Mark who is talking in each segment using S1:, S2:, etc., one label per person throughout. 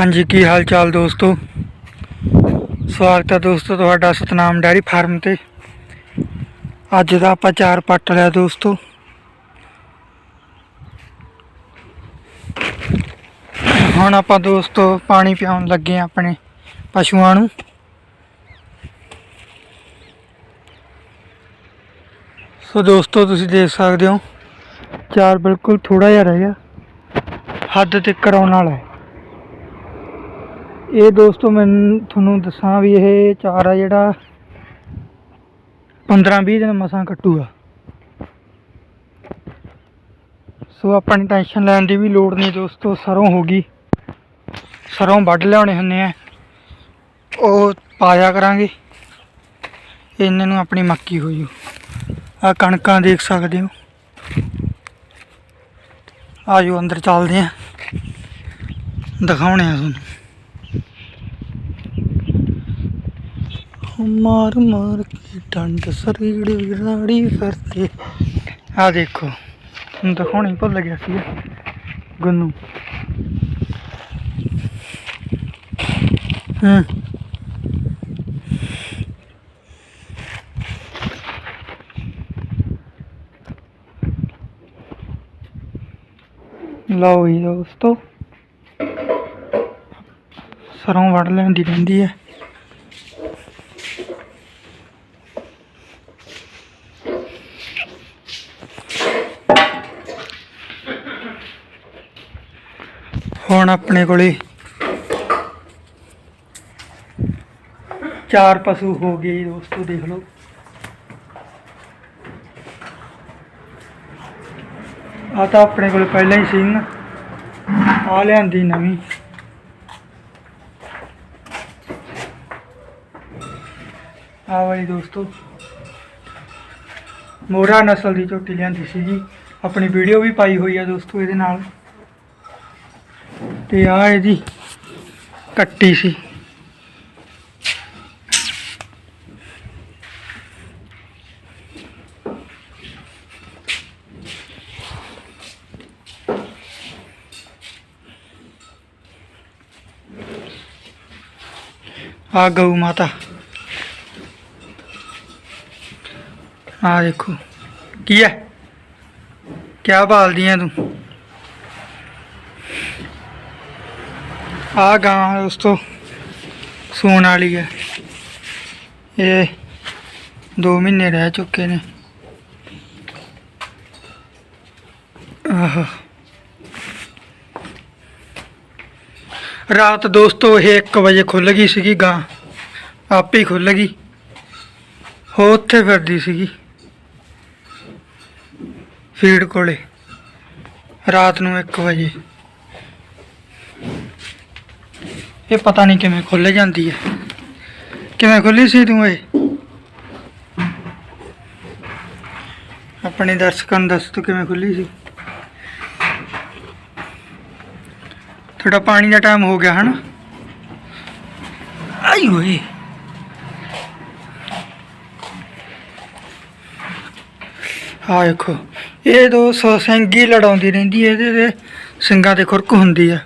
S1: ਹਾਂਜੀ, ਕੀ ਹਾਲ ਚਾਲ ਦੋਸਤੋ? ਸਵਾਗਤ ਹੈ ਦੋਸਤੋ ਤੁਹਾਡਾ ਸਤਨਾਮ ਡੈਰੀ ਫਾਰਮ ਤੇ। ਅੱਜ ਦਾ ਆਪਾਂ ਚਾਰ ਪੱਟ ਲਿਆ ਦੋਸਤੋ। ਹੁਣ ਆਪਾਂ ਦੋਸਤੋ ਪਾਣੀ ਪਿਆਉਣ ਲੱਗੇ ਹਾਂ ਆਪਣੇ ਪਸ਼ੂਆਂ ਨੂੰ। ਸੋ ਦੋਸਤੋ ਤੁਸੀਂ ਦੇਖ ਸਕਦੇ ਹੋ, ਚਾਰ ਬਿਲਕੁਲ ਥੋੜਾ ਜਿਹਾ ਰਹਿ ਗਿਆ। ਹੱਦ ਤੇ ਕਰਾਉਣ ਵਾਲਾ ਹੈ। ਇਹ ਦੋਸਤੋ ਮੈਂ ਤੁਹਾਨੂੰ ਦੱਸਾਂ ਵੀ ਇਹ ਚਾਰ ਆ ਜਿਹੜਾ 15-20 ਦਿਨ ਮਸਾਂ ਕੱਟੂਗਾ। ਸੋ ਆਪਾਂ ਨੂੰ ਟੈਨਸ਼ਨ ਲੈਣ ਦੀ ਵੀ ਲੋੜ ਨਹੀਂ ਦੋਸਤੋ, ਸਰੋਂ ਹੋ ਗਈ। ਸਰੋਂ ਵੱਢ ਲਿਆਉਣੇ ਹੁੰਦੇ ਆ। ਉਹ ਪਾਇਆ ਕਰਾਂਗੇ। ਇਹਨਾਂ ਨੂੰ ਆਪਣੀ ਮੱਕੀ ਹੋ ਜੂ ਆ ਕਣਕਾਂ ਦੇਖ ਸਕਦੇ ਹੋ। ਆਜੋ ਅੰਦਰ ਚੱਲਦੇ ਆ। ਦਿਖਾਉਣੇ ਆ ਤੁਹਾਨੂੰ। ਮਾਰ ਮਾਰ ਕੇ ਡੰਡ ਸਰੀੜ ਵਿਰਾੜੀ ਫਿਰਦੇ। ਆ ਦੇਖੋ, ਹੁਣ ਦਿਖਾਉਣੀ ਭੁੱਲ ਗਿਆ ਸੀ ਗੁੰਨੂ। ਹੂੰ। ਲਓ ਜੀ ਦੋਸਤੋ, ਸਰੋਂ ਵੜ ਲੈਂਦੀ ਰਹਿੰਦੀ ਹੈ। ਹੁਣ ਆਪਣੇ ਕੋਲੇ ਚਾਰ ਪਸ਼ੂ ਹੋ ਗਏ ਦੋਸਤੋ ਦੇਖ ਲਓ। ਆ ਤਾਂ ਆਪਣੇ ਕੋਲ ਪਹਿਲਾਂ ਹੀ ਸੀ ਨਾ। ਆ ਲਿਆਂਦੀ ਨਵੀਂ। ਆ ਵਾਲੀ ਦੋਸਤੋ। ਮੋਰਾ ਨਸਲ ਦੀ ਝੋਟੀ ਲਿਆਂਦੀ ਸੀ ਜੀ। ਆਪਣੀ ਵੀਡੀਓ ਵੀ ਪਾਈ ਹੋਈ ਆ ਦੋਸਤੋ ਇਹਦੇ ਨਾਲ। ਤੇ ਆ ਇਹਦੀ ਕੱਟੀ ਸੀ। ਆ ਗਊ ਮਾਤਾ। ਆ ਦੇਖੋ, ਕੀ ਹੈ? ਕਿਆ ਭਾਲਦੀ ਹੈ ਤੂੰ? ਆ ਗਾਂ ਦੋਸਤੋ ਸੂਣ ਵਾਲੀ ਹੈ। ਇਹ 2 ਮਹੀਨੇ ਰਹਿ ਚੁੱਕੇ ਨੇ। ਆਹ। ਰਾਤ ਦੋਸਤੋ, ਇਹ 1 ਵਜੇ ਖੁੱਲ ਗਈ ਸੀਗੀ ਗਾਂ। ਆਪ ਹੀ ਖੁੱਲ ਗਈ। ਹੋ ਉੱਥੇ ਫਿਰਦੀ ਸੀਗੀ। ਫੀਡ ਕੋਲੇ। ਰਾਤ ਨੂੰ 1 ਵਜੇ। ਇਹ ਪਤਾ ਨਹੀਂ ਕਿਵੇਂ ਖੁੱਲ ਜਾਂਦੀ ਹੈ। ਕਿਵੇਂ ਖੁੱਲੀ ਸੀ ਤੂੰ ਇਹ? ਆਪਣੇ ਦਰਸ਼ਕਾਂ ਨੂੰ ਦੱਸ ਤੂੰ ਕਿਵੇਂ ਖੁੱਲੀ ਸੀ? ਥੋੜਾ ਪਾਣੀ ਦਾ ਟਾਈਮ ਹੋ ਗਿਆ, ਹਨ? ਆਈ ਓਏ ਆ ਦੇਖੋ ਇਹ ਦੋ ਸੌ ਸਿੰਗੀ ਲੜਾਉਂਦੀ ਰਹਿੰਦੀ ਹੈ, ਇਹਦੇ ਤੇ ਸਿੰਗਾਂ ਤੇ ਖੁਰਕ ਹੁੰਦੀ ਆ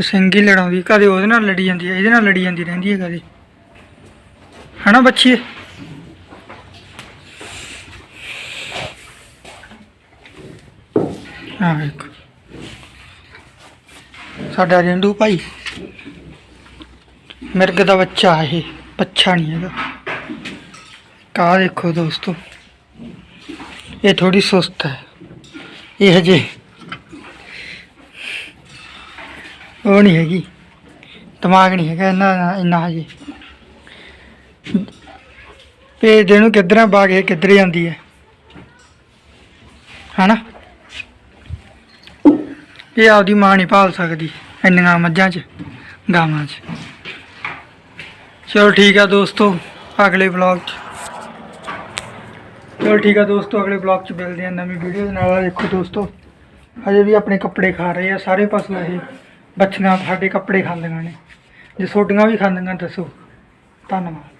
S1: ਸਿੰਗੀ ਲੜਾਉਂਦੀ, ਕਦੇ ਉਹਦੇ ਨਾਲ ਲੜੀ ਜਾਂਦੀ ਹੈ, ਇਹਦੇ ਨਾਲ ਲੜੀ ਜਾਂਦੀ ਰਹਿੰਦੀ ਹੈ ਕਦੇ। ਹਨਾ ਬੱਚੀ? ਆ ਵੇਖੋ। ਸਾਡਾ ਰਿੰਡੂ ਭਾਈ। ਮਿਰਗ ਦਾ ਬੱਚਾ ਇਹ ਬੱਚਾ ਨਹੀਂ ਹੈਗਾ। ਕਾ ਦੇਖੋ ਦੋਸਤੋ। ਇਹ ਥੋੜੀ ਸੁਸਤ ਹੈ। ਇਹ ਹਜੇ ਉਹ ਨਹੀਂ ਹੈਗੀ। ਦਿਮਾਗ ਨਹੀਂ ਹੈਗਾ ਇੰਨਾ ਇੰਨਾ ਹਜੇ। ਭੇਜਦੇ ਨੂੰ ਕਿੱਧਰਾਂ ਬਾਗ ਇਹ ਕਿੱਧਰ ਜਾਂਦੀ ਹੈ। ਹਨਾ? ਇਹ ਆਪਦੀ ਮਾਂ ਨਹੀਂ ਪਾਲ ਸਕਦੀ ਇੰਨੀਆਂ ਮੱਝਾਂ 'ਚ, ਗਾਵਾਂ 'ਚ। ਚਲੋ ਠੀਕ ਆ ਦੋਸਤੋ, ਅਗਲੇ ਵਲੌਗ 'ਚ। ਚਲੋ ਠੀਕ ਆ ਦੋਸਤੋ, ਅਗਲੇ ਵਲੌਗ 'ਚ ਮਿਲਦੇ ਆ ਨਵੀਂ ਵੀਡੀਓ ਦੇ ਨਾਲ। ਦੇਖੋ ਦੋਸਤੋ, ਹਜੇ ਵੀ ਆਪਣੇ ਕੱਪੜੇ ਖਾ ਰਹੇ ਆ, ਸਾਰੇ ਪਸ਼ੂ ਇਹ ਬੱਚੀਆਂ ਸਾਡੇ ਕੱਪੜੇ ਖਾਂਦੀਆਂ ਨੇ। ਜੇ ਛੋਟੀਆਂ ਵੀ ਖਾਂਦੀਆਂ ਦੱਸੋ। ਧੰਨਵਾਦ।